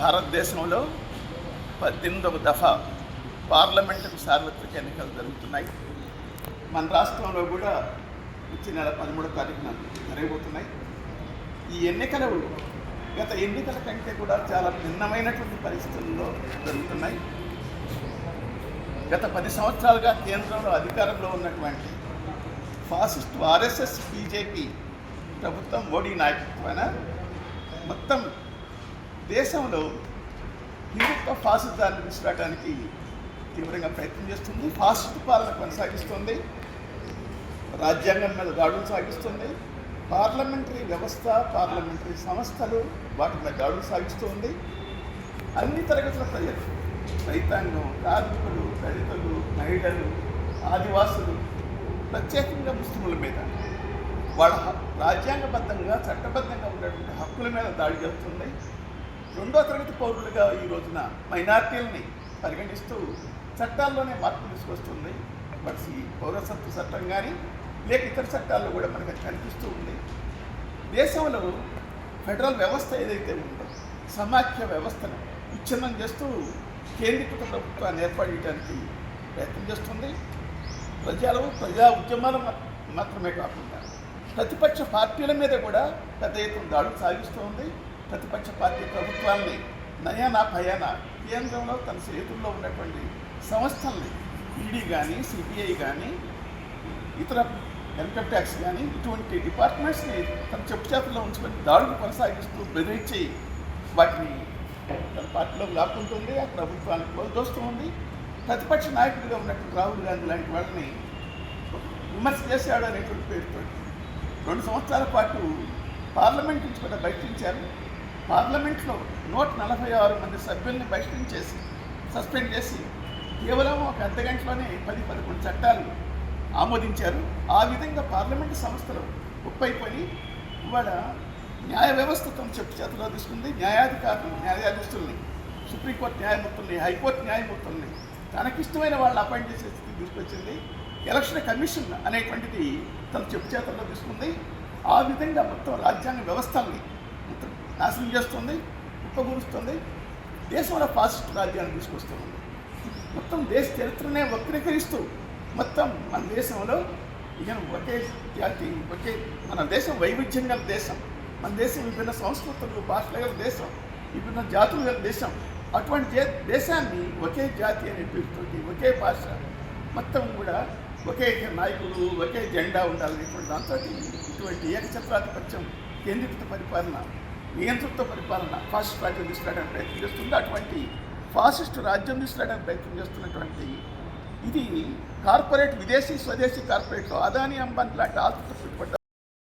భారతదేశంలో పద్దెనిమిదవ దఫా పార్లమెంటుకు సార్వత్రిక ఎన్నికలు జరుగుతున్నాయి. మన రాష్ట్రంలో కూడా వచ్చే నెల పదమూడో తారీఖున జరగబోతున్నాయి. ఈ ఎన్నికలు గత ఎన్నికల కంటే కూడా చాలా భిన్నమైనటువంటి పరిస్థితుల్లో జరుగుతున్నాయి. గత పది సంవత్సరాలుగా కేంద్రంలో అధికారంలో ఉన్నటువంటి ఫాసిస్ట్ ఆర్ఎస్ఎస్ బీజేపీ ప్రభుత్వం మోడీ నాయకత్వాన మొత్తం దేశంలో హిందుత్వ ఫాసిజాన్ని విసిరాటానికి తీవ్రంగా ప్రయత్నం చేస్తుంది. ఫాసిస్ట్ పాలన కొనసాగిస్తుంది. రాజ్యాంగం మీద దాడులు సాగిస్తుంది. పార్లమెంటరీ వ్యవస్థ పార్లమెంటరీ సంస్థలు వాటి మీద దాడులు సాగిస్తుంది. అన్ని తరగతుల ప్రజలు రైతాంగం కార్మికులు దళితులు మహిళలు ఆదివాసులు ప్రత్యేకంగా ముస్లింల మీద వాళ్ళ రాజ్యాంగబద్ధంగా చట్టబద్ధంగా ఉన్నటువంటి హక్కుల మీద దాడి చేస్తుంది రెండో తరగతి పౌరులుగా ఈ రోజున మైనార్టీలని పరిగణిస్తూ చట్టాల్లోనే మార్పు తీసుకొస్తుంది. బట్ పౌరసత్వ చట్టం కానీ లేక ఇతర చట్టాల్లో కూడా మనకు కనిపిస్తూ ఉంది. దేశంలో ఫెడరల్ వ్యవస్థ ఏదైతే ఉందో సమాఖ్య వ్యవస్థను విచ్ఛిన్నం చేస్తూ కేంద్రీకృత ప్రభుత్వాన్ని ఏర్పడేయడానికి ప్రయత్నం చేస్తుంది. ప్రజలు ప్రజా ఉద్యమాలు మాత్రమే కాకుండా ప్రతిపక్ష పార్టీల మీద కూడా పెద్ద ఎత్తున దాడులు సాగిస్తూ ఉంది. ప్రతిపక్ష పార్టీ ప్రభుత్వాన్ని నయానా భయాన కేంద్రంలో తన చేతుల్లో ఉన్నటువంటి సంస్థల్ని ఈడీ కానీ సిబిఐ కానీ ఇతర ఇన్కమ్ ట్యాక్స్ కానీ ఇటువంటి డిపార్ట్మెంట్స్ని తన చెప్పు చేతుల్లో ఉంచుకొని దాడులు కొనసాగిస్తూ బెదిరించి వాటిని తన పార్టీలో లాక్కుంటుంది. ఆ ప్రభుత్వాన్ని కోల్దోస్తూ ఉంది. ప్రతిపక్ష నాయకుడిగా ఉన్నటువంటి రాహుల్ గాంధీ లాంటి వాళ్ళని విమర్శ చేశాడు అనేటువంటి పేరుతో రెండు సంవత్సరాల పాటు పార్లమెంట్ నుంచి కూడా బయటించారు పార్లమెంట్లో నూట నలభై ఆరు మంది సభ్యుల్ని బహిష్కరించేసి సస్పెండ్ చేసి కేవలం ఒక అర్ధ గంటలోనే పది పదకొండు చట్టాలు ఆమోదించారు. ఆ విధంగా పార్లమెంటు సంస్థలు ఉప్పైపోయి ఇవాళ న్యాయ వ్యవస్థ తమ చెప్పు చేతిలో తీసుకుంది. న్యాయాధికారులు న్యాయాధీశుల్ని సుప్రీంకోర్టు న్యాయమూర్తుల్ని హైకోర్టు న్యాయమూర్తుల్ని తనకిష్టమైన వాళ్ళు అపాయింట్ చేసే స్థితి తీసుకొచ్చింది. ఎలక్షన్ కమిషన్ అనేటువంటిది తన చెప్పు చేతుల్లో తీసుకుంది. ఆ విధంగా మొత్తం రాజ్యాంగ వ్యవస్థల్ని మొత్తం నాశనం చేస్తుంది కుప్పగూరుస్తుంది దేశంలో ఫాసిస్ట్ రాజ్యాన్ని తీసుకొస్తుంది. మొత్తం దేశ చరిత్రనే వక్రీకరిస్తూ మొత్తం మన దేశంలో ఇక ఒకే జాతి ఒకే మన దేశం వైవిధ్యం గల దేశం. మన దేశం విభిన్న సంస్కృతులు భాషలు గల దేశం విభిన్న జాతులు గల దేశం. అటువంటి దేశాన్ని ఒకే జాతి అనే పేరుతోటి ఒకే భాష మొత్తం కూడా ఒకే నాయకుడు ఒకే జెండా ఉండాలనేటువంటి దాంతో ఇటువంటి ఏకఛత్రాధిపత్యం కేంద్రీకృత పరిపాలన నియంతృత్వ పరిపాలన ఫాసిస్ట్ రాజ్యం తీసుకురావడానికి ప్రయత్నం చేస్తుంది. అటువంటి ఫాసిస్ట్ రాజ్యం తీసుకురావడానికి ప్రయత్నం చేస్తున్నటువంటి ఇది కార్పొరేట్ విదేశీ స్వదేశీ కార్పొరేట్లు అదాని అంబానీ లాంటి ఆస్తులు పెట్టుబడి